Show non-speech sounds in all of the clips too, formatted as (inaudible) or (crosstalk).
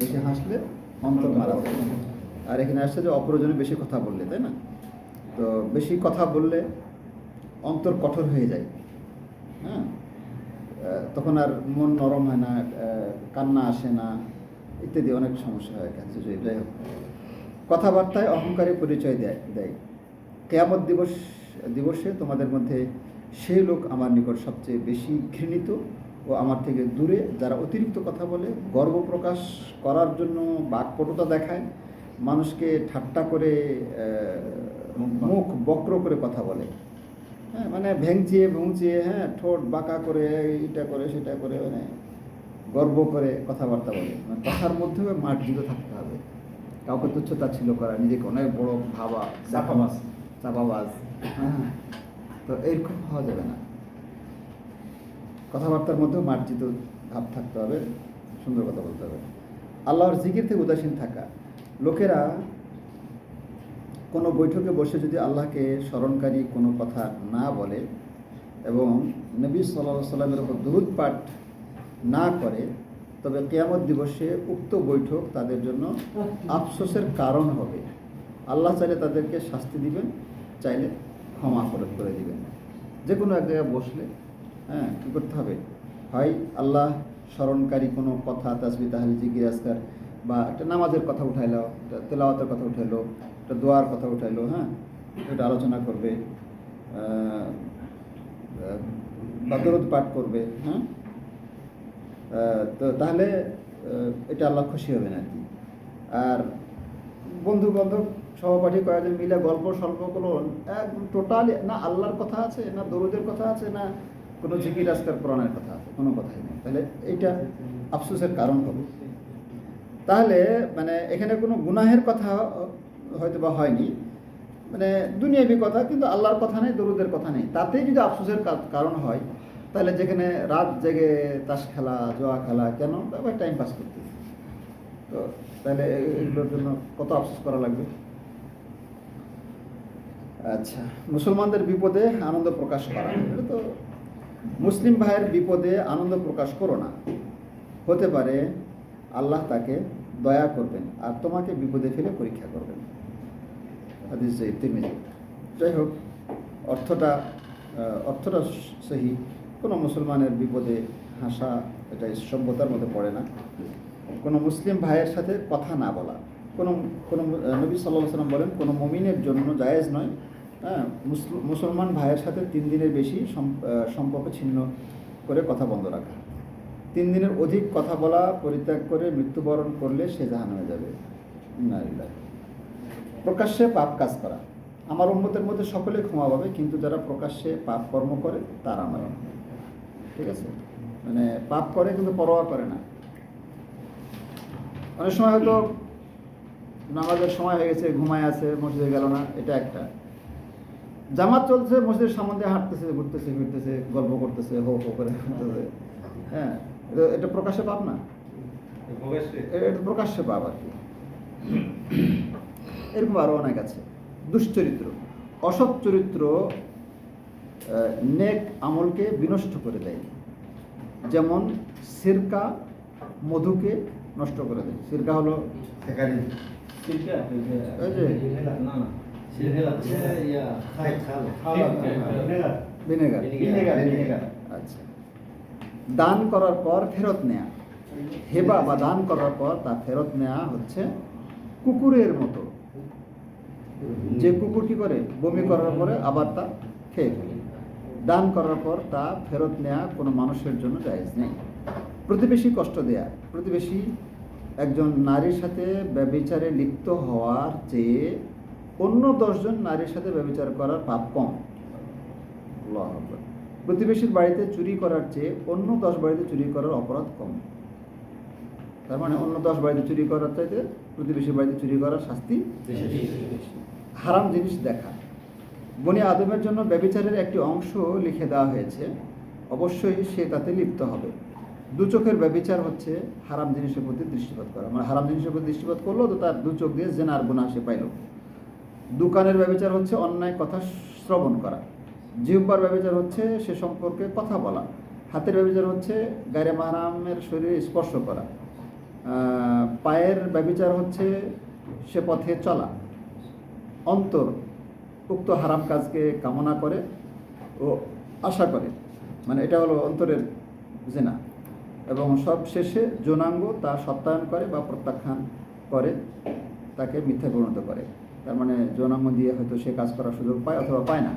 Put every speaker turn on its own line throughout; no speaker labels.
বেশি হাসলে অন্তর মারা আর এখানে আসছে যে অপ্রয়োজনে বেশি কথা বললে, তাই না? তো বেশি কথা বললে অন্তর কঠোর হয়ে যায়। হ্যাঁ? তখন আর মন নরম হয় না কান্না আসে না, ইত্যাদি অনেক সমস্যা হয় কাছে যাই হোক। কথাবার্তায় অহংকারী পরিচয় দেয় দেয়। কেয়ামত দিবস, দিবসে তোমাদের মধ্যে সেই লোক আমার নিকট সবচেয়ে বেশি ঘৃণিত। ও আমার থেকে দূরে যারা অতিরিক্ত কথা বলে গর্ব প্রকাশ করার জন্য বাকপটুতা দেখায় মানুষকে ঠাট্টা করে মুখ বক্র করে কথা বলে। হ্যাঁ মানে ভেঙচিয়ে ভুংচিয়ে হ্যাঁ ঠোঁট বাঁকা করে এটা করে সেটা করে মানে গর্ব করে কথাবার্তা বলে। মানে কথার মধ্যেও মার্জিত থাকতে হবে। কাউকে তুচ্ছতা ছিল করা নিজেকে অনেক বড় ভাবা
চাপাবাজ।
চাপাবাজ। হ্যাঁ তো এরকম হওয়া যাবে না। কথাবার্তার মধ্যেও মার্জিত ভাব থাকতে হবে, সুন্দর কথা বলতে হবে। আল্লাহর জিকির থেকে উদাসীন থাকা। লোকেরা কোনো বৈঠকে বসে যদি আল্লাহকে স্মরণকারী কোনো কথা না বলে এবং নবী সাল্লাহ সাল্লামের উপর দুরুদ পাঠ না করে, তবে কেয়ামত দিবসে উক্ত বৈঠক তাদের জন্য আফসোসের কারণ হবে। আল্লাহ চাইলে তাদেরকে শাস্তি দিবেন, চাইলে ক্ষমা করে দিবেন। যে কোনো এক জায়গায় বসলে হ্যাঁ কী করতে হবে? হয় আল্লাহ স্মরণকারী কোনো কথা তাসবি তাহলে জিকির আজকার বা একটা নামাজের কথা উঠাইলো একটা তেলাওয়াতের কথা উঠাইলো একটা দোয়ার কথা উঠাইলো হ্যাঁ? এটা আলোচনা করবে আহ, আহ, বা দরদ পাঠ করবে হ্যাঁ? তো তাহলে এটা আল্লাহ খুশি হবেন আর কি। আর বন্ধু বান্ধব সহপাঠী কয়েকজন মিলে গল্প স্বল্প একদম টোটালি না আল্লাহর কথা আছে না দরুদের কথা আছে না কোনো জিকির আজকার কোরআনের কথা আছে, কোনো কথাই নেই। তাহলে এইটা আফসোসের কারণ হবে। তাহলে মানে এখানে কোনো গুনাহের কথা হয়তো বা হয়নি। মানে দুনিয়াবি কথা, কিন্তু আল্লাহর কথা নেই, দরুদের কথা নেই। তাতেই যদি আফসোসের কারণ হয়, তাহলে যেখানে রাত জেগে তাস খেলা, জোয়া খেলা, কেন? আবার টাইম পাস করতে। তো তাহলে এগুলোর জন্য কত আফসোস করা লাগবে? আচ্ছা মুসলমানদের বিপদে আনন্দ প্রকাশ করা। এটা তো মুসলিম ভাইয়ের বিপদে আনন্দ প্রকাশ করো না। হতে পারে আল্লাহ তাকে দয়া করবেন আর তোমাকে বিপদে ফেলে পরীক্ষা করবেন। যাই হোক অর্থটা অর্থটা সহি। কোনো মুসলমানের বিপদে হাসা, এটা সভ্যতার মধ্যে পড়ে না। কোনো মুসলিম ভাইয়ের সাথে কথা না বলা। কোনো কোনো নবী সাল্লাহ সাল্লাম বলেন, কোনো মমিনের জন্য জায়েজ নয়। হ্যাঁ মুসল- মুসলমান ভাইয়ের সাথে তিন দিনের বেশি সম্পর্ক ছিন্ন করে কথা বন্ধ রাখা। তিন দিনের অধিক কথা বলা, পরিত্যাগ করে মৃত্যুবরণ করলে সে জাহান হয়ে যাবে। লিল্লাহি। প্রকাশ্যে পাপ কাজ করা। আমার উন্মতের মধ্যে সকলে ক্ষমা পাবে, কিন্তু যারা প্রকাশ্যে পাপ কর্ম করে, তারা আমার ঠিক আছে? মানে পাপ করে, কিন্তু পরোয়া করে না। অনেক সময় হয়তো নামাজের সময় হয়ে গেছে, ঘুমায় আছে, মসজিদে গেল না, এটা একটা। জামাত চলছে মসজিদের সামনে হাঁটতেছে ঘুরতেছে ফিরতেছে গল্প করতেছে হো হো করে হাঁটতেছে। হ্যাঁ এটা- প্রকাশ্যে পাপ না। এটা প্রকাশ্যে পাপ আর কি। এরকম আরও অনেক আছে। দুশ্চরিত্র। অসৎ চরিত্র নেক আমলকে বিনষ্ট করে দেয়। যেমন সিরকা মধুকে নষ্ট করে দেয়। সিরকা হলো যে ভিনেগার। আচ্ছা। দান করার পর ফেরত নেয়া। হেবা বা দান করার পর তা ফেরত নেওয়া হচ্ছে কুকুরের মতো। যে কুকুর কি করে? বমি করার পরে আবার তা খেয়ে ফেলে। দান করার পর তা ফেরত নেয়া কোনো মানুষের জন্য জায়েজ নেই। প্রতিবেশী কষ্ট দেয়া। প্রতিবেশী একজন নারীর সাথে ব্যবিচারে লিপ্ত হওয়ার চেয়ে অন্য দশজন নারীর সাথে ব্যবিচার করার পাপ কম। প্রতিবেশীর বাড়িতে চুরি করার চেয়ে অন্য দশ বাড়িতে চুরি করার অপরাধ কম। তার মানে অন্য দশ বাড়িতে চুরি করার চাইতে প্রতিবেশীর বাড়িতে চুরি করার শাস্তি হারাম জিনিস দেখা। বনি আদমের জন্য ব্যবিচারের একটি অংশ লিখে দেওয়া হয়েছে। অবশ্যই সে তাতে লিপ্ত হবে। দু চোখের ব্যবিচার হচ্ছে হারাম জিনিসের প্রতি দৃষ্টিপাত করা। মানে হারাম জিনিসের প্রতি দৃষ্টিপাত করল তো তার দু চোখ দিয়ে জেনার গুণা সে পাইল। দোকানের ব্যবচার হচ্ছে অন্যায় কথা শ্রবণ করা। জিহ্বার ব্যবচার হচ্ছে সে সম্পর্কে কথা বলা। হাতের ব্যবচার হচ্ছে গায়ে মাহারামের শরীরে স্পর্শ করা। পায়ের ব্যবচার হচ্ছে সে পথে চলা। অন্তর উক্ত হারাম কাজকে কামনা করে ও আশা করে। মানে এটা হলো অন্তরের জেনা। এবং সব শেষে যৌনাঙ্গ তা সত্যায়ন করে বা প্রত্যাখ্যান করে, তাকে মিথ্যা পরিণত করে। তার মানে যৌনাঙ্গ দিয়ে হয়তো সে কাজ করার সুযোগ পায় অথবা পায় না।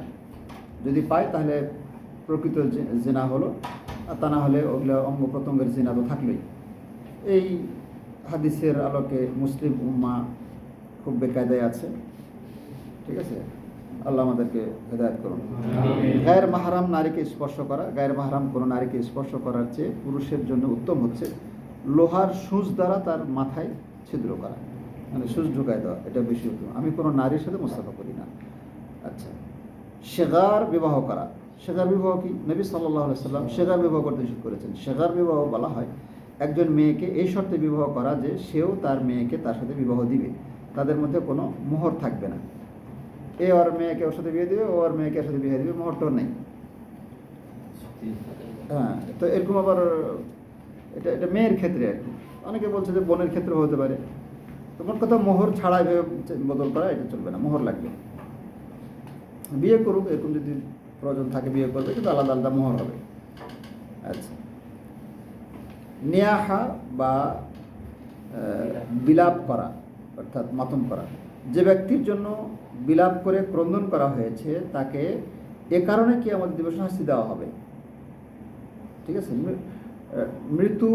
যদি পায় তাহলে প্রকৃত জেনা হলো আর তা না হলে ওগুলো অঙ্গ প্রত্যঙ্গের জেনা তো থাকলোই। এই হাদিসের আলোকে মুসলিম উম্মা খুব বেকায়দায় আছে। ঠিক আছে? আল্লাহ আমাদেরকে হেদায়ত করুন। গায়ের মাহারাম নারীকে স্পর্শ করা গায়ের মাহারাম কোনো নারীকে স্পর্শ করার চেয়ে পুরুষের জন্য উত্তম হচ্ছে লোহার সূচ দ্বারা তার মাথায় ছিদ্র করা। মানে সূচ ঢুকায় দেওয়া এটা বেশি উত্তম। আমি কোনো নারীর সাথে মোস্তাফা করি না। আচ্ছা। শেগার বিবাহ করা। শেগার বিবাহ কি? নবী সাল্লাহ সাল্লাম শেগার বিবাহ করতে নিষেধ করেছেন। শেগার বিবাহ বলা হয় একজন মেয়েকে এই শর্তে বিবাহ করা যে সেও তার মেয়েকে তার সাথে বিবাহ দিবে। তাদের মধ্যে কোনো মোহর থাকবে না। এ ওর মেয়েকে ওর সাথে বিয়ে দিবে, ও ওর মেয়েকে ওর সাথে বিয়ে দিবে, মোহরটা নেই। হ্যাঁ তো এরকম আবার এটা এটা মেয়ের ক্ষেত্রে আর কি। অনেকে বলছে যে বোনের ক্ষেত্রে হতে পারে। তো মোট কথা মোহর ছাড়া এভাবে বদল করা, এটা চলবে না, মোহর লাগবে। বিয়ে করুক, এরকম যদি প্রয়োজন থাকে বিয়ে করবে, কিন্তু আলাদা আলাদা মোহর হবে। আচ্ছা। নেয়াহা বা বিলাপ করা, অর্থাৎ মাতম করা। যে ব্যক্তির জন্য বিলাপ করে ক্রন্দন করা হয়েছে, তাকে এ কারণে কি আমাদের দিবস শাস্তি দেওয়া হবে? ঠিক আছে? মৃত্যু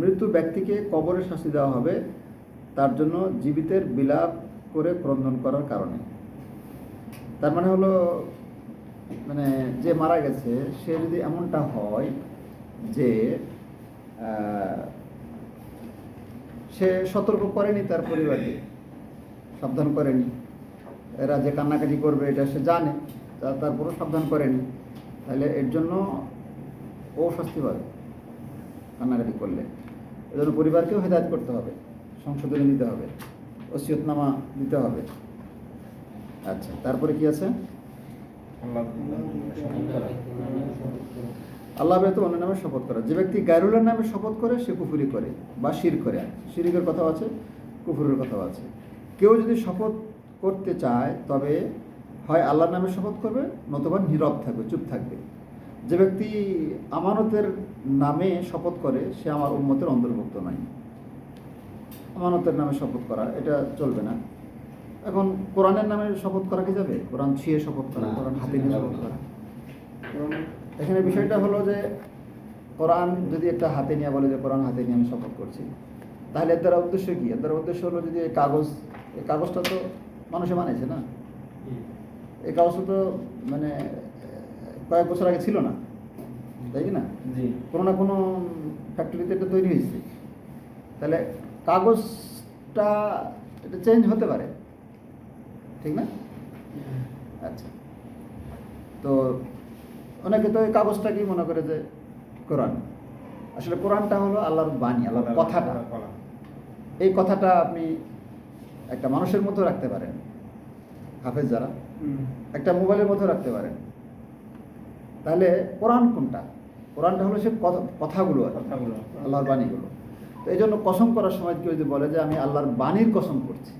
মৃত্যু ব্যক্তিকে কবরে শাস্তি দেওয়া হবে। তার জন্য জীবিতের বিলাপ করে ক্রন্দন করার কারণে। তার মানে হলো মানে যে মারা গেছে, সে যদি এমনটা হয় যে সে সতর্ক করেনি তার পরিবারকে, সাবধান করেনি। এরা যে কান্নাকাটি করবে, এটা সে জানে তারপরও সাবধান করেনি। তাহলে এর জন্য ও পাবে কান্নাকাটি করলে। এজন্য পরিবারকেও হেদায়ত করতে হবে। সংশোধনী দিতে হবে, ওসিয়তনামা দিতে হবে। আচ্ছা তারপরে কি আছে? আল্লাহ ব্যতীত অন্য নামে শপথ করা। যে ব্যক্তি গায়রুল্লার নামে শপথ করে, সে কুফুরি করে বা শির করে। শিরিকের কথাও আছে, কুফুরের কথাও আছে। কেউ যদি শপথ করতে চায়, তবে হয় আল্লাহর নামে শপথ করবে, নতুবা নীরব থাকবে, চুপ থাকবে। যে ব্যক্তি আমানতের নামে শপথ করে, সে আমার উন্মতের অন্তর্ভুক্ত নয়। আমানতের নামে শপথ করা এটা চলবে না। এখন কোরআনের নামে শপথ করা কি যাবে? কোরআন ছুঁয়ে শপথ করা কোরআন হাতে নিয়ে শপথ। করা। এখানে বিষয়টা হলো যে কোরআন যদি একটা হাতে নিয়ে বলে যে কোরআন হাতে নিয়ে আমি শপথ করছি তাহলে এর দ্বারা উদ্দেশ্য কি? এর দ্বারা উদ্দেশ্য হলো যদি এই কাগজ এই কাগজটা তো মানুষে বানিয়েছে না? এই কাগজটা তো মানে কয়েক বছর আগে ছিল না তাই কি না? কোনো না কোনো ফ্যাক্টরিতে এটা তৈরি হয়েছে। তাহলে কাগজটা এটা চেঞ্জ হতে পারে। ঠিক না? আচ্ছা। তো অনেকে তো এই কাগজটাকেই মনে করে যে কোরআন। আসলে কোরআনটা হলো আল্লাহর বাণী আল্লাহর কথাটা। এই কথাটা আপনি একটা মানুষের মতো রাখতে পারেন। হাফেজ যারা একটা মোবাইলের মতো রাখতে পারেন। তাহলে কোরআন কোনটা? কোরআনটা হলো সে কথাগুলো কি,
কথাগুলো।
আল্লাহর বাণীগুলো। তো এই জন্য কসম করার সময় কেউ যদি বলে যে আমি আল্লাহর বাণীর কসম করছি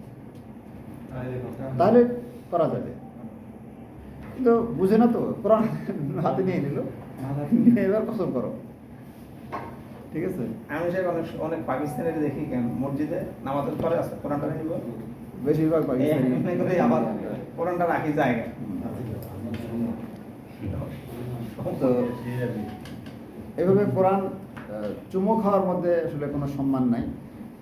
তাহলে করা যাবে। কিন্তু বুঝে না তো কোরআন হাতে নিয়ে নিল। এবার কসম করো। ঠিক আছে?
আমি সে অনেক অনেক পাকিস্তানের দেখি কেন? মসজিদে নামাজের পরে আছে কোরআনটা নিব?
বেশিরভাগ পাকিস্তানি।
আবার কোরআনটা রাখি জায়গা
তো এভাবে কোরআন চুমো খাওয়ার মধ্যে আসলে কোনো সম্মান নাই।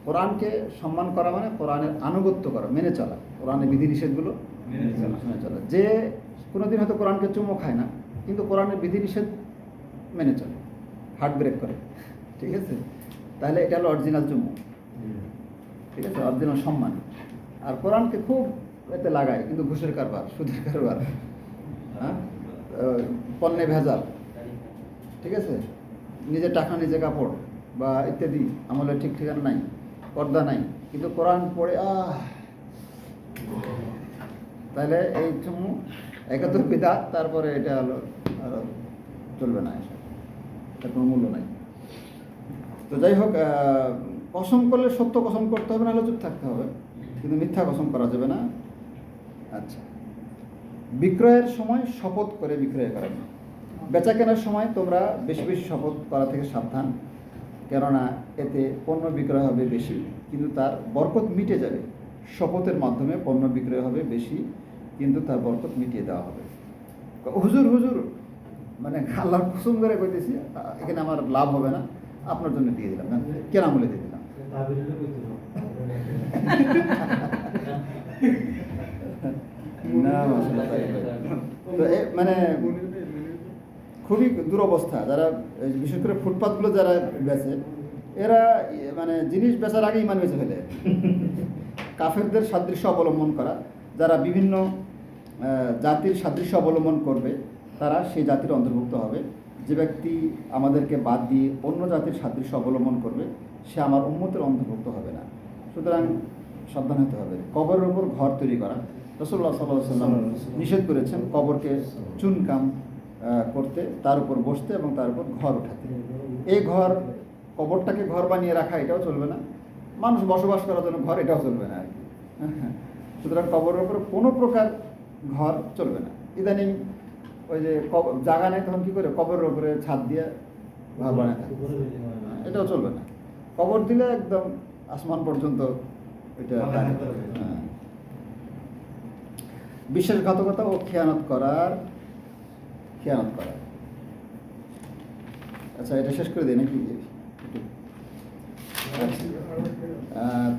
কোরআনকে সম্মান করা মানে কোরআনের আনুগত্য করা মেনে চলা। কোরআনের বিধিনিষেধগুলো
মেনে চলা।
চলা। যে কোনোদিন হয়তো কোরআনকে চুমো খায় না কিন্তু কোরআনের বিধিনিষেধ মেনে চলে হার্ট ব্রেক করে। ঠিক আছে? তাহলে এটা হলো অরিজিনাল চুমো। ঠিক আছে? অরিজিনাল সম্মান। আর কোরআনকে খুব এতে লাগায় কিন্তু ঘুষের কারবার সুদের কারবার। হ্যাঁ? পণ্যে ভেজাল। ঠিক আছে? নিজের টাকা নিজে কাপড় বা ইত্যাদি আমলের ঠিক ঠিকানা নাই, পর্দা নাই। কিন্তু কোরআন পড়ে, আহ! তাহলে এই চুমু একাত্তর বিদা, তারপরে এটা হলো চলবে না এর কোনো মূল্য নাই। তো যাই হোক কসম করলে সত্য কসম করতে হবে, নাহলে চুপ থাকতে হবে। কিন্তু মিথ্যা কসম করা যাবে না। আচ্ছা। বিক্রয়ের সময় শপথ করে বিক্রয় করা। বেচা কেনার সময় তোমরা বেশি বেশি শপথ করা থেকে সাবধান কেননা এতে পণ্য বিক্রয় হবে বেশি কিন্তু তার বরকত মিটে যাবে। শপথের মাধ্যমে পণ্য বিক্রয় হবে বেশি কিন্তু তার বরকত মিটিয়ে দেওয়া হবে। হুজুর হুজুর মানে আল্লাহর কুসুম করে কইতেছি এখানে আমার লাভ হবে না আপনার জন্য দিয়ে দিলাম কেনা মূল্যে দিয়ে দিলাম। (laughs) না মানে খুবই দুরবস্থা। যারা বিশেষ করে ফুটপাথগুলো যারা বেচে এরা মানে জিনিস বেচার আগে ইমান বেঁচে ফেলে। (laughs) কাফেরদের সাদৃশ্য অবলম্বন করা যারা বিভিন্ন জাতির সাদৃশ্য অবলম্বন করবে তারা সেই জাতির অন্তর্ভুক্ত হবে। যে ব্যক্তি আমাদেরকে বাদ দিয়ে অন্য জাতির সাদৃশ্য অবলম্বন করবে সে আমার উন্মতের অন্তর্ভুক্ত হবে না। সুতরাং সাবধান হতে হবে। কবরের উপর ঘর তৈরি করা। রসল্লাহ সাল্লাহ সাল্লাম নিষেধ করেছেন কবরকে চুনকাম করতে তার উপর বসতে এবং তার উপর ঘর উঠাতে। এই ঘর কবরটাকে ঘর বানিয়ে রাখা এটাও চলবে না। মানুষ বসবাস করার জন্য ঘর এটাও চলবে না আর কি। সুতরাং কবরের উপর কোনো প্রকার ঘর চলবে না। ইদানিং ওই যে জায়গা নেই তখন কী করে? কবরের উপরে ছাদ দিয়ে ঘর বানায় থাকে। এটাও চলবে না। কবর দিলে একদম আসমান পর্যন্ত এটা। হ্যাঁ। বিশ্বাসঘাতকতা ও খেয়ানত করার খেয়ানত করা আচ্ছা এটা শেষ করে দিই, নাকি? আচ্ছা।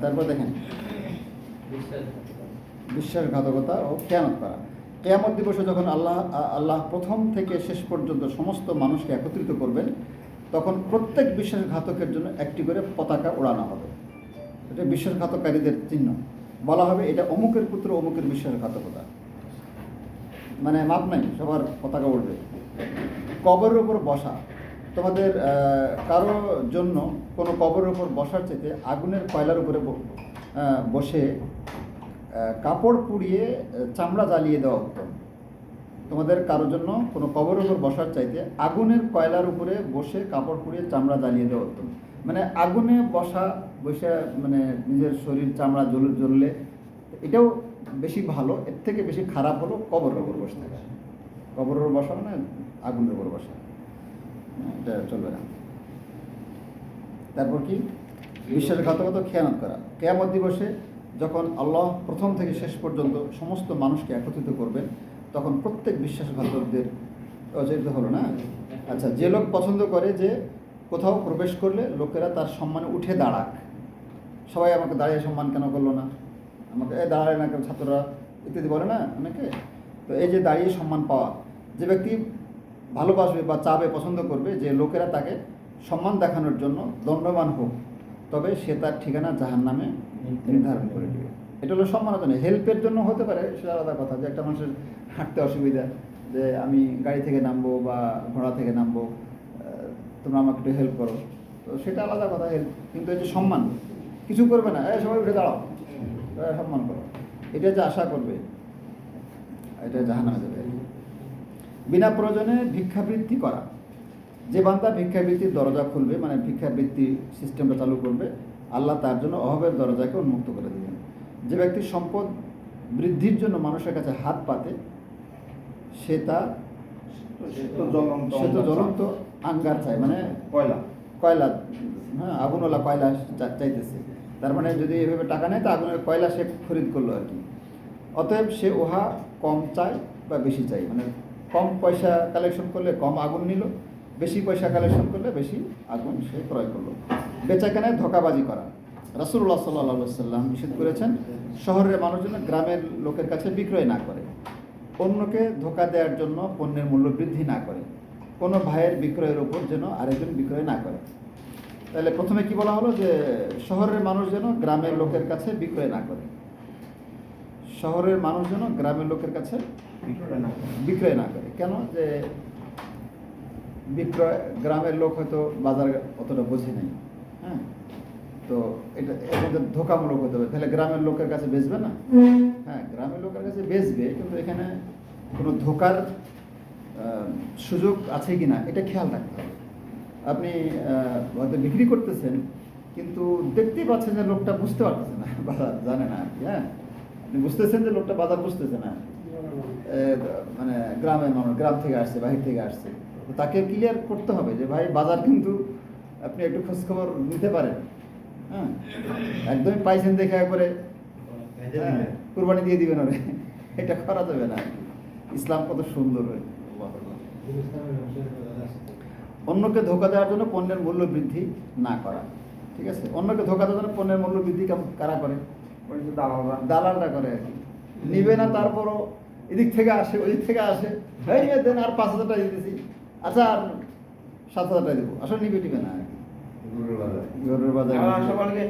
তারপর দেখেন। বিশ্বাসঘাতকতা ও খেয়ানত করা কেয়ামত দিবসে যখন আল্লাহ আল্লাহ প্রথম থেকে শেষ পর্যন্ত সমস্ত মানুষকে একত্রিত করবেন, তখন প্রত্যেক বিশ্বাসঘাতকের জন্য একটি করে পতাকা ওড়ানো হবে। এটা বিশ্বাসঘাতকারীদের চিহ্ন। বলা হবে এটা অমুকের পুত্র, অমুকের বিশ্বাসঘাতকতা। মানে মাপ নাই, সবার পতাকা উঠবে কবরের উপর বসা। তোমাদের কারও জন্য কোনো কবরের উপর বসার চেতে আগুনের কয়লার উপরে বসে কাপড় পুড়িয়ে চামড়া জ্বালিয়ে দেওয়া উত্তম তোমাদের কারোর জন্য কোনো কবরের উপর বসার চাইতে আগুনের কয়লার উপরে বসে কাপড় পুড়িয়ে, চামড়া জ্বালিয়ে দেওয়া উত্তম মানে আগুনে বসা, বসে মানে নিজের শরীর চামড়া জ্বল, জ্বললে, এটাও বেশি ভালো এর থেকে বেশি খারাপ হলো কবরের উপর বসে থাকা। কবরের উপর বসা মানে আগুনের উপর বসা। হ্যাঁ, এটা চলবে না। তারপর কি? বিশ্বাসঘাতকতা খেয়ানত করা। কেয়ামত দিবসে যখন আল্লাহ প্রথম থেকে শেষ পর্যন্ত সমস্ত মানুষকে একত্রিত করবেন তখন প্রত্যেক বিশ্বাসঘাতকদের অচরিত হলো না? আচ্ছা যে লোক পছন্দ করে যে কোথাও প্রবেশ করলে লোকেরা তার সম্মানে উঠে দাঁড়াক। সবাই আমাকে দাঁড়িয়ে সম্মান কেন করল না? আমাকে, এ দাঁড়ায় না কেন ছাত্ররা? ইত্যাদি বলে না অনেকে। তো এই যে দাঁড়িয়ে সম্মান পাওয়া, যে ব্যক্তি ভালোবাসবে বা চাবে, পছন্দ করবে, যে লোকেরা তাকে সম্মান দেখানোর জন্য দণ্ডবান হোক, তবে সে তার ঠিকানা জাহান নামে নির্ধারণ করে দেবে। এটা হলো সম্মানের জন্য হেল্পের জন্য হতে পারে, সেটা আলাদা কথা। যে একটা মানুষের হাঁটতে অসুবিধা, যে আমি গাড়ি থেকে নামবো বা ঘোড়া থেকে নামবো তোমরা আমাকে একটু হেল্প করো। তো সেটা আলাদা কথা, হেল্প। কিন্তু এই যে সম্মান, কিছু করবে না, এ, সবাই উঠে দাঁড়াও। এ, সম্মান করো। এটা যে আশা করবে এটা জাহান্নামে যাবে। বিনা প্রয়োজনে ভিক্ষাবৃত্তি করা। যে বান্দা ভিক্ষাবৃত্তির দরজা খুলবে মানে ভিক্ষাবৃত্তি সিস্টেমটা চালু করবে আল্লাহ তার জন্য অভাবের দরজাকে উন্মুক্ত করে দেবেন। যে ব্যক্তি সম্পদ বৃদ্ধির জন্য মানুষের কাছে হাত পাতে সে তার
তো জ্বলন্ত
সে তো জ্বলন্ত আঙ্গার চায় মানে
কয়লা।
কয়লা হ্যাঁ আগুনওয়ালা কয়লা চাইতেছে। তার মানে যদি এভাবে টাকা নেয়, তো আগুনের কয়লা সে খরিদ করল আর কি। অতএব সে উহা কম চায় বা বেশি চাই মানে কম পয়সা কালেকশন করলে কম আগুন নিল, বেশি পয়সা কালেকশন করলে বেশি আগুন সে ক্রয় করল। বেচা কেনায় ধোকাবাজি করা। রাসুল্লাহ সাল্লাহ সাল্লাম নিষেধ করেছেন, শহরের মানুষ যেন গ্রামের লোকের কাছে বিক্রয় না করে। অন্যকে ধোকা দেওয়ার জন্য পণ্যের মূল্য বৃদ্ধি না করে। কোনো ভাইয়ের বিক্রয়ের উপর যেন আরেকজন বিক্রয় না করে। তাহলে প্রথমে কি বলা হলো যে শহরের মানুষ যেন গ্রামের লোকের কাছে বিক্রয় না করে? শহরের মানুষ যেন গ্রামের লোকের কাছে
বিক্রয় না করে।
বিক্রয় না করে। কেন? যে বিক্রয় গ্রামের লোক হয়তো বাজার অতটা বোঝে নাই। হ্যাঁ? তো এটা মধ্যে ধোকামূলক হতে হবে। তাহলে গ্রামের লোকের কাছে বেচবে না? হ্যাঁ গ্রামের লোকের কাছে বেচবে কিন্তু এখানে কোনো ধোকার সুযোগ আছে কি না এটা খেয়াল রাখতে হবে। আপনি হয়তো বিক্রি করতেছেন কিন্তু দেখতেই পাচ্ছেন যে লোকটা বুঝতে পারতেছে না (laughs) বাজার জানে না আর কি হ্যাঁ? আপনি বুঝতেছেন যে লোকটা বাজার বুঝতেছে না। মানে গ্রামের মানুষ গ্রাম থেকে আসছে বাহির থেকে আসছে। তো তাকে ক্লিয়ার করতে হবে যে ভাই বাজার কিন্তু আপনি একটু খোঁজখবর নিতে পারেন। হ্যাঁ? একদমই পাইছেন দেখে একবারে। হ্যাঁ, কুরবানি দিয়ে দিবেন ওরে। (laughs) এটা করা যাবে না ইসলাম কত সুন্দর। অন্যকে ধোকা দেওয়ার জন্য পণ্যের মূল্য বৃদ্ধি না করা ঠিক আছে? অন্যকে ধোকা দেওয়ার জন্য পণ্যের মূল্য বৃদ্ধি কারা করে?
দালালরা।
দালালরা করে আর কি। নিবে না তারপরও এদিক থেকে আসে ওই দিক থেকে আসে। এই দেন আর পাঁচ হাজার টাকা দিতেছি আচ্ছা আর সাত হাজার টাকা দেবো। আসলে নিবে টিবে না আর কি। গরুর বাজারে।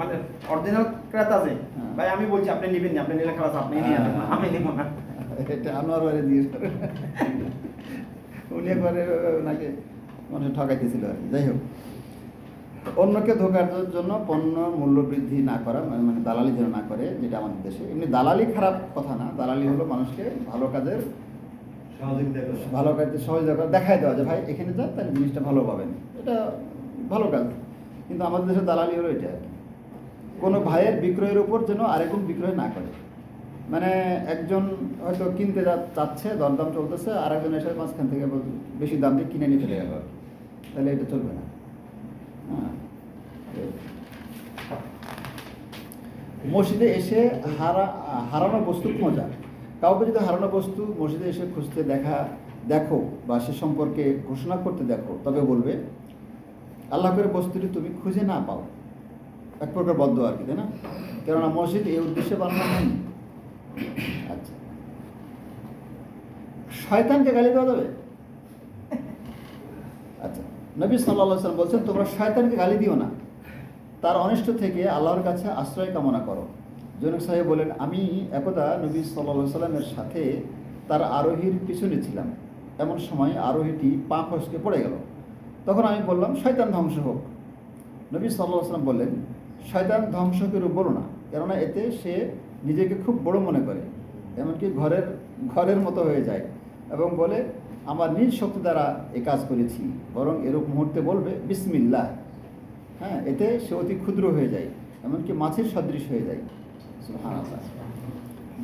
মানে অরিজিনাল ক্রেতা
হ্যাঁ।
ভাই আমি বলছি আপনি নেবেন না আপনি নিলে খালাস আপনি নিয়ে
হ্যাঁ।
আমি নেব না।
এটা আনোয়ার বাড়ি জিজ্ঞেস করে উনি একবারে ওনাকে মানুষ ঠকাইতেছিল আর কি। যাই হোক অন্যকে ধোকার জন্য পণ্য মূল্য বৃদ্ধি না করা মানে মানে দালালি যেন না করে যেটা আমাদের দেশে এমনি দালালি খারাপ কথা না দালালি হলো মানুষকে ভালো কাজের ভালো কাজে সহযোগিতা করা দেখাই দেওয়া যে ভাই এখানে যান তাহলে জিনিসটা ভালো পাবেন এটা ভালো কাজ কিন্তু আমাদের দেশে দালালি হলো এটা আর কি। কোনো ভাইয়ের বিক্রয়ের উপর যেন আরেকজন বিক্রয় না করে মানে একজন হয়তো কিনতে যা- চাচ্ছে দরদাম চলতেছে আর একজন এসে মাঝখান থেকে বেশি দাম দিয়ে কিনে নিয়ে চলে কি। তাহলে এটা চলবে না। হ্যাঁ। মসজিদে এসে হারা, হারানো বস্তু খোঁজা কাউকে যদি হারানো বস্তু মসজিদে এসে খুঁজতে দেখা, দেখো বা সে সম্পর্কে ঘোষণা করতে দেখো, তবে বলবে আল্লাহ করে বস্তুটি তুমি খুঁজে না পাও। এক প্রকার বদ্ধ আর কি, তাই না? কেননা মসজিদ এই উদ্দেশ্যে বানানো হয়নি। আচ্ছা। শয়তানকে গালি দেওয়া যাবে? আচ্ছা। নবী সাল্লাম বলছেন, তোমরা শয়তানকে গালি দিও না। তার অনিষ্ট থেকে আল্লাহর কাছে আশ্রয় কামনা করো। জনক সাহেব বলেন, আমি একদা নবী সাল্লা সাল্লামের সাথে তার আরোহীর পিছনে ছিলাম। এমন সময় আরোহীটি পা ফসকে পড়ে গেল। তখন আমি বললাম, শয়তান ধ্বংস হোক। নবী সাল্লাহ সাল্লাম বললেন, শয়তান ধ্বংস করে বলো না, কেননা এতে সে নিজেকে খুব বড় মনে করে, এমনকি ঘরের ঘরের মতো হয়ে যায়। এবং বলে আমার নিজ শক্তি দ্বারা এ কাজ করেছি, বরং এরূপ মুহূর্তে বলবে, বিসমিল্লাহ। হ্যাঁ এতে সে অতি ক্ষুদ্র হয়ে যায়, এমনকি মাছের সদৃশ হয়ে যায়।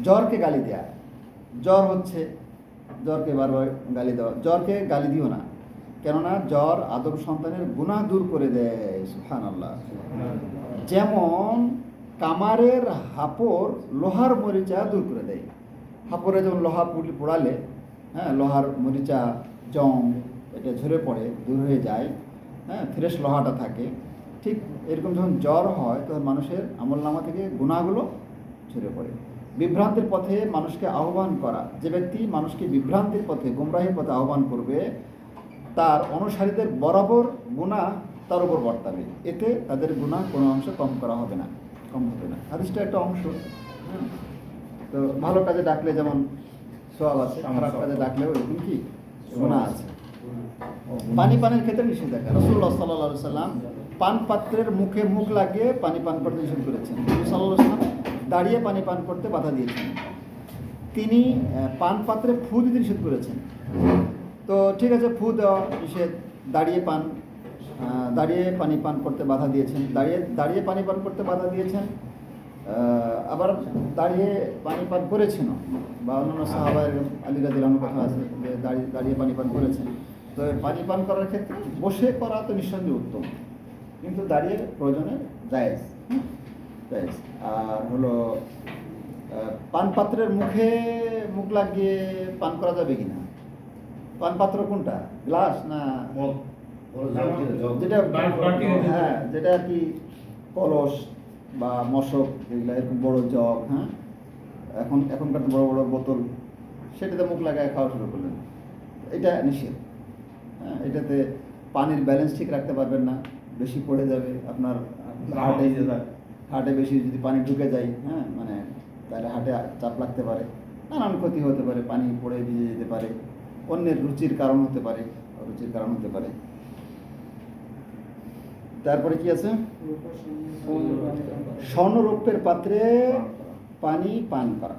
জ্বরকে গালি দেয়া। জ্বর হচ্ছে, জ্বরকে বারবার গালি দেওয়া। জ্বরকে গালি দিও না। কেননা জ্বর আদম সন্তানের গুণা দূর করে দেয়। সুহান আল্লাহ যেমন কামারের হাপর লোহার মরিচা দূর করে দেয়। হাপরে যেমন লোহা পোড়ালে হ্যাঁ লোহার মরিচা, জং, এটা ঝরে পড়ে, দূর হয়ে যায় হ্যাঁ ফ্রেশ লোহাটা থাকে। ঠিক এরকম যখন জ্বর হয়, তখন মানুষের আমলনামা থেকে গুণাগুলো ঝরে পড়ে। বিভ্রান্তির পথে মানুষকে আহ্বান করা, যে ব্যক্তি মানুষকে বিভ্রান্তির পথে, গুমরাহির পথে আহ্বান করবে, তার অনুসারীদের বরাবর গুণা তার উপর বর্তাবে। এতে তাদের গুণা কোনো অংশ কম করা হবে না, কম হবে না। হাদিসটা একটা অংশ। তো ভালো কাজে ডাকলে যেমন সব আছে খারাপ কাজে ডাকলেও এরকম কি? গুণা আছে। পানি পানের ক্ষেত্রে নিষেধাজ্ঞা রসুল্লাহ সাল্লাহ সাল্লাম পান পাত্রের মুখে মুখ লাগিয়ে পানি পান করতে নিষেধ করেছেন। সাল্লাহ সাল্লাম দাঁড়িয়ে পানি পান করতে বাধা দিয়েছেন। তিনি পান পাত্রে ফু দিতে নিষেধ করেছেন। তো ঠিক আছে ফু দেওয়া নিষেধ। দাঁড়িয়ে পান দাঁড়িয়ে পানি পান করতে বাধা দিয়েছেন। দাঁড়িয়ে দাঁড়িয়ে পানি পান করতে বাধা দিয়েছেন। আবার দাঁড়িয়ে পানি পান করেছেনও বা অন্যান্য সাহাবায় আলিরা দিলানোর কথা আছে যে দাঁড়িয়ে দাঁড়িয়ে পানি পান করেছেন। তো পানি পান করার ক্ষেত্রে বসে করা তো নিঃসন্দেহে উত্তম। কিন্তু দাঁড়িয়ে প্রয়োজনে জায়েজ। আর হলো আহ, পান পাত্রের মুখে মুখ লাগিয়ে পান করা যাবে কিনা? পান পাত্র কোনটা? গ্লাস না যেটা হ্যাঁ যেটা আর কি কলস বা মশক যেগুলো এরকম বড় জগ হ্যাঁ? এখন এখনকার তো বড় বড় বোতল সেটাতে মুখ লাগায় খাওয়া শুরু করলেন। এটা নিষেধ হ্যাঁ? এটাতে পানির ব্যালেন্স ঠিক রাখতে পারবেন না বেশি পড়ে যাবে আপনার হার্টে হার্টে বেশি যদি পানি ঢুকে যায় হ্যাঁ? মানে তাহলে হার্টে চাপ লাগতে পারে নানান ক্ষতি হতে পারে পানি পড়ে ভিজে যেতে পারে অন্যের রুচির কারণ হতে পারে রুচির কারণ হতে পারে। তারপরে কি আছে? স্বর্ণরৌপ্যের পাত্রে পানি পান করা।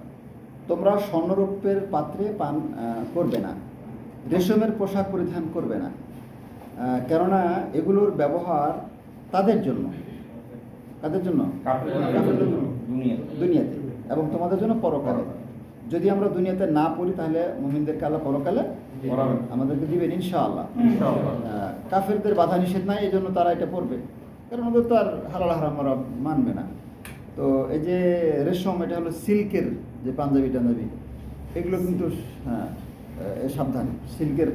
তোমরা স্বর্ণরৌপ্যের পাত্রে পান করবে না। রেশমের পোশাক পরিধান করবে না। কেননা এগুলোর ব্যবহার তাদের জন্য। কাদের জন্য? দুনিয়াতে। এবং তোমাদের জন্য পরকালে। যদি আমরা দুনিয়াতে না পড়ি তাহলে মুমিনদেরকে আল্লাহ পরকালে। আমাদেরকে দিবেন ইনশাআল্লাহ। কাফেরদের বাধা নিষেধ নাই এই জন্য তারা এটা পড়বে। কারণ ওদের তো আর হালাল হারাম ওরা মানবে না। তো এই যে রেশম এটা হলো সিল্কের যে পাঞ্জাবি টাঞ্জাবি এগুলো কিন্তু হ্যাঁ সাবধান। সিল্কের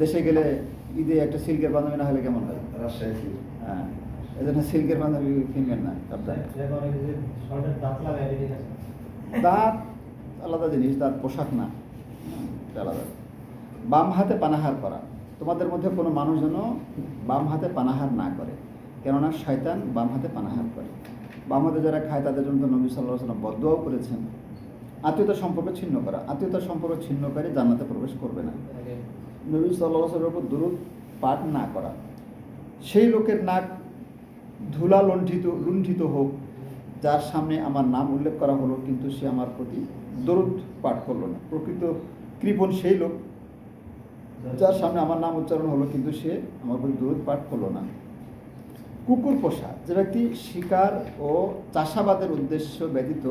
দেশে গেলে ঈদে একটা সিল্কের পাঞ্জাবি না হলে কেমন হয়?
রাজশাহী
হ্যাঁ এই জন্য সিল্কের পাঞ্জাবি কিনবেন না সাবধান। দাঁত আলাদা জিনিস তার পোশাক না। আলাদা। বাম হাতে পানাহার করা। তোমাদের মধ্যে কোনো মানুষ যেন বাম হাতে পানাহার না করে। কেননা শয়তান বাম হাতে পানাহার করে। বাম হাতে যারা খায় তাদের জন্য তো নবী সাল্লাহ সাল্লাম বদুয়াও করেছেন। আত্মীয়তা সম্পর্ক ছিন্ন করা। আত্মীয়তার সম্পর্ক ছিন্ন করে জান্নাতে প্রবেশ করবে না। নবী সাল্লাহ সাল্লামের উপর দুরুদ পাঠ না করা। সেই লোকের নাক ধুলা লণ্ঠিত লুণ্ঠিত হোক যার সামনে আমার নাম উল্লেখ করা হলো কিন্তু সে আমার প্রতি দরুদ পাঠ করল না। প্রকৃত কৃপণ সেই লোক, যার সামনে আমার নাম উচ্চারণ হলো, কিন্তু সে আমার প্রতি দরুদ পাঠ করল না। কুকুর পোষা, যে ব্যক্তি শিকার ও চাষাবাদের উদ্দেশ্য ব্যতীত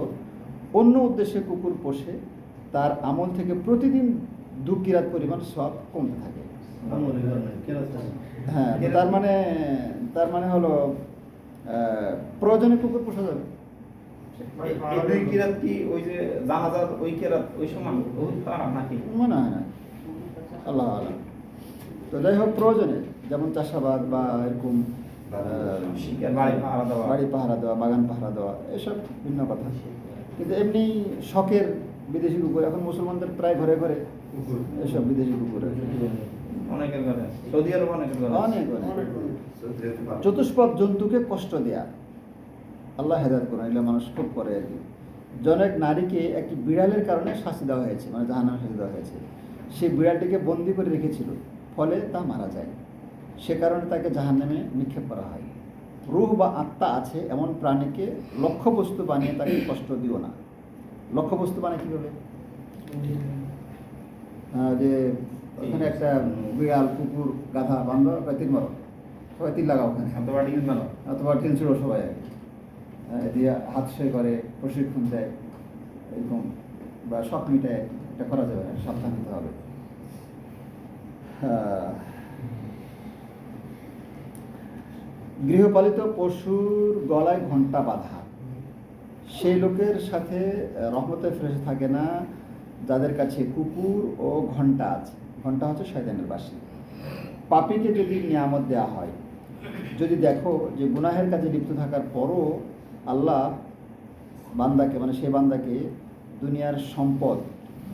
অন্য উদ্দেশ্যে কুকুর পোষে, তার আমল থেকে প্রতিদিন দু কিরাত পরিমাণ সব কমতে থাকে। হ্যাঁ তার মানে তার মানে হলো প্রয়োজনে কুকুর পোষা যাবে।
এই এই কিরাত কি ওই যে জানাজার ওই কিরাত ওই সমান? নাকি?
মনে হয় না। আল্লাহ আল্লাহ তো যাই হোক প্রয়োজনে যেমন চাষাবাদ বা এরকম
বাড়ি পাহারা দেওয়া।
বাগান পাহারা দেওয়া এসব ভিন্ন কথা। কিন্তু এমনি শখের বিদেশি কুকুর এখন মুসলমানদের প্রায় ঘরে ঘরে এসব বিদেশি কুকুর
অনেকের ঘরে সৌদি আরব অনেকের
অনেক অনেক চতুষ্পদ জন্তুকে কষ্ট দেয়া। আল্লাহ হেদায়ত করেন এগুলো মানুষ খুব করে আর কি। জনক নারীকে একটি বিড়ালের কারণে শাস্তি দেওয়া হয়েছে মানে জাহান্নামে শাস্তি দেওয়া হয়েছে। সেই বিড়ালটিকে বন্দি করে রেখেছিল ফলে তা মারা যায়। সে কারণে তাকে জাহান্নামে নিক্ষেপ করা হয়। রুহ বা আত্মা আছে এমন প্রাণীকে লক্ষ্যবস্তু বানিয়ে তাকে কষ্ট দিও না। লক্ষ্যবস্তু মানে কীভাবে? যে ওখানে একটা বিড়াল কুকুর গাধা বান্ধব তিন মারো। সবাই তিন লাগাও ওখানে।
অথবা মেলো
অথবা ছিল সবাই দিয়ে হাত সই করে, প্রশিক্ষণ দেয়, এরকম, বা সব মিটায়, এটা করা যাবে সাবধান হতে হবে। গৃহপালিত পশুর গলায় ঘণ্টা বাঁধা। সেই লোকের সাথে রহমতে ফেরেশতা থাকে না, যাদের কাছে কুকুর ও ঘণ্টা আছে। ঘণ্টা হচ্ছে শয়তানের বাসি পাপিকে যদি নিয়ামত দেওয়া হয়, যদি দেখো যে গুনাহের কাজে লিপ্ত থাকার পরও আল্লাহ বান্দাকে মানে সে বান্দাকে দুনিয়ার সম্পদ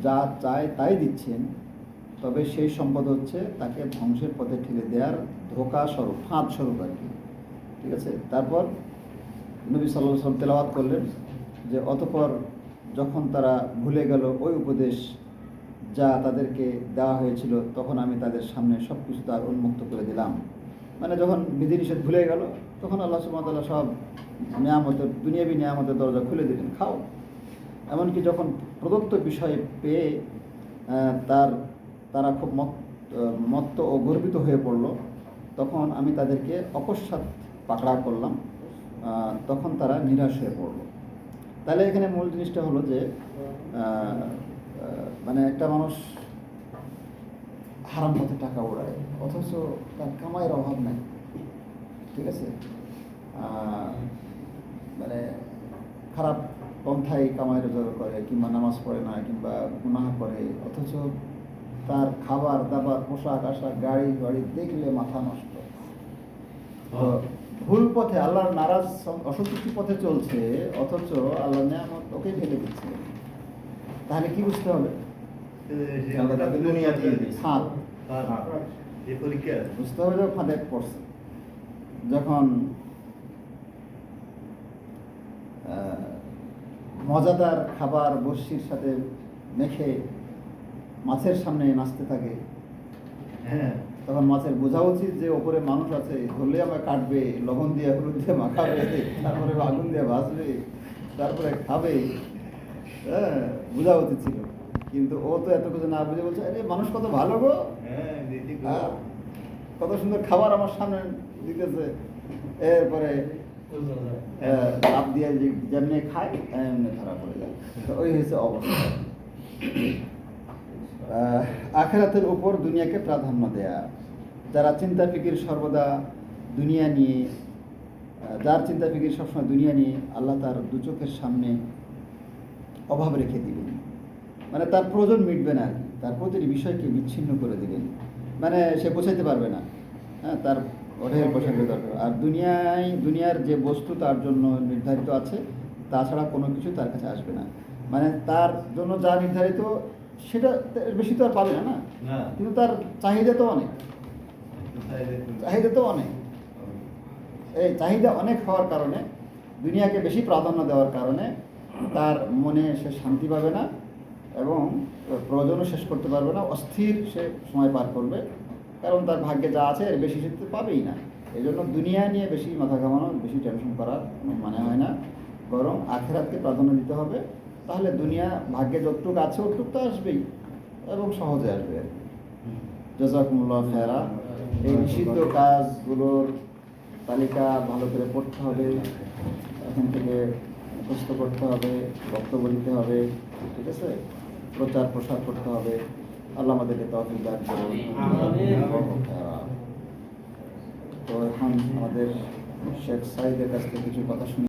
যা চায় তাই দিচ্ছেন, তবে সেই সম্পদ হচ্ছে তাকে ধ্বংসের পথে ঠেলে দেওয়ার ধোকা স্বরূপ, ফাঁদ স্বরূপ আর কি। ঠিক আছে? তারপর নবী সাল্লাহ সাল্লাম তেলাওয়াত করলেন যে, অতপর যখন তারা ভুলে গেল ওই উপদেশ যা তাদেরকে দেওয়া হয়েছিল, তখন আমি তাদের সামনে সব কিছু তার উন্মুক্ত করে দিলাম। মানে যখন বিধিনিষেধ ভুলে গেল তখন আল্লাহ সুমতাল্লাহ সব নিয়ামতের, দুনিয়াবি নিয়ামতের দরজা খুলে দিলেন, খাও। এমনকি যখন প্রদত্ত বিষয় পেয়ে তার, তারা খুব মত, মত্ত ও গর্বিত হয়ে পড়ল, তখন আমি তাদেরকে অকস্মাৎ পাকড়া করলাম তখন তারা নিরাশ হয়ে পড়ল। তাহলে এখানে মূল জিনিসটা হলো যে মানে একটা মানুষ হারাম পথে টাকা ওড়ায় অথচ তার কামাইয়ের অভাব নাই। ঠিক আছে? মানে খারাপ পন্থায় কামাই রোজগার করে কিংবা নামাজ পড়ে না কিংবা গুনাহ করে অথচ তার খাবার দাবার পোশাক আশাক গাড়ি গাড়ি দেখলে মাথা নষ্ট। তো ভুল পথে আল্লাহর নারাজ অসন্তুষ্টি পথে চলছে অথচ আল্লাহ নিয়ামত ওকে ঢেলে দিচ্ছে। তাহলে কি বুঝতে হবে?
দুনিয়া দিয়ে দিয়েছে।
ফাঁদ বুঝতে হবে যে ফাঁদে পড়ছে। যখন মজাদার খাবার বর্ষির সাথে মেখে মাছের সামনে নাচতে থাকে
হ্যাঁ
তখন মাছের বোঝা উচিত যে ওপরে মানুষ আছে ধরলে আমরা কাটবে লবণ দিয়ে হলুদ দিয়ে মাখাবে তারপরে আগুন দিয়ে ভাজবে তারপরে খাবে হ্যাঁ বোঝা উচিত ছিল কিন্তু ও তো এত কিছু না বুঝে বলছে আরে মানুষ কত ভালো
হ্যাঁ গো।
হ্যাঁ, কত সুন্দর খাবার আমার সামনে দিতেছে। এরপরে আহ, লাফ দিয়ে যেমনি খায় এমনি ধরা পড়ে যায়। ওই হয়েছে অবস্থা। আখেরাতের উপর দুনিয়াকে প্রাধান্য দেয়া। যারা চিন্তা ফিকির সর্বদা দুনিয়া নিয়ে যার চিন্তা ফিকির সবসময় দুনিয়া নিয়ে আল্লাহ তার দু চোখের সামনে অভাব রেখে দিবেন। মানে তার প্রয়োজন মিটবে না। তার প্রতিটি বিষয়কে বিচ্ছিন্ন করে দিবেন। মানে সে বোঝাইতে পারবে না। হ্যাঁ তার অঢের পোশাকের দরকার আর দুনিয়ায় দুনিয়ার যে বস্তু তার জন্য নির্ধারিত আছে তাছাড়া কোনো কিছু তার কাছে আসবে না। মানে তার জন্য যা নির্ধারিত সেটা বেশি তো আর পাবে না? না। কিন্তু তার চাহিদা তো অনেক। চাহিদা তো অনেক। এই চাহিদা অনেক হওয়ার কারণে দুনিয়াকে বেশি প্রাধান্য দেওয়ার কারণে তার মনে সে শান্তি পাবে না এবং প্রয়োজনও শেষ করতে পারবে না। অস্থির সে সময় পার করবে। কারণ তার ভাগ্যে যা আছে, এর বেশি সে পাবেই না। এই জন্য দুনিয়া নিয়ে বেশি মাথা ঘামানো, বেশি টেনশন করার মানে হয় না। বরং আখেরাতকে প্রাধান্য দিতে হবে। তাহলে দুনিয়া ভাগ্যে যতটুকু আছে ওটুকু তো আসবেই। এবং সহজে আসবে আর কি। জাজাকুমুল্লাহ খেরা এই নিষিদ্ধ কাজগুলোর তালিকা ভালো করে পড়তে হবে। এখান থেকে মুখস্থ করতে হবে, বক্তব্য দিতে হবে। ঠিক আছে? প্রচার প্রসার করতে হবে। আল্লাহ আমাদেরকে তহফিক দান করুন। তো এখন আমাদের শেখ সাইদের কাছ থেকে কিছু কথা শুনি।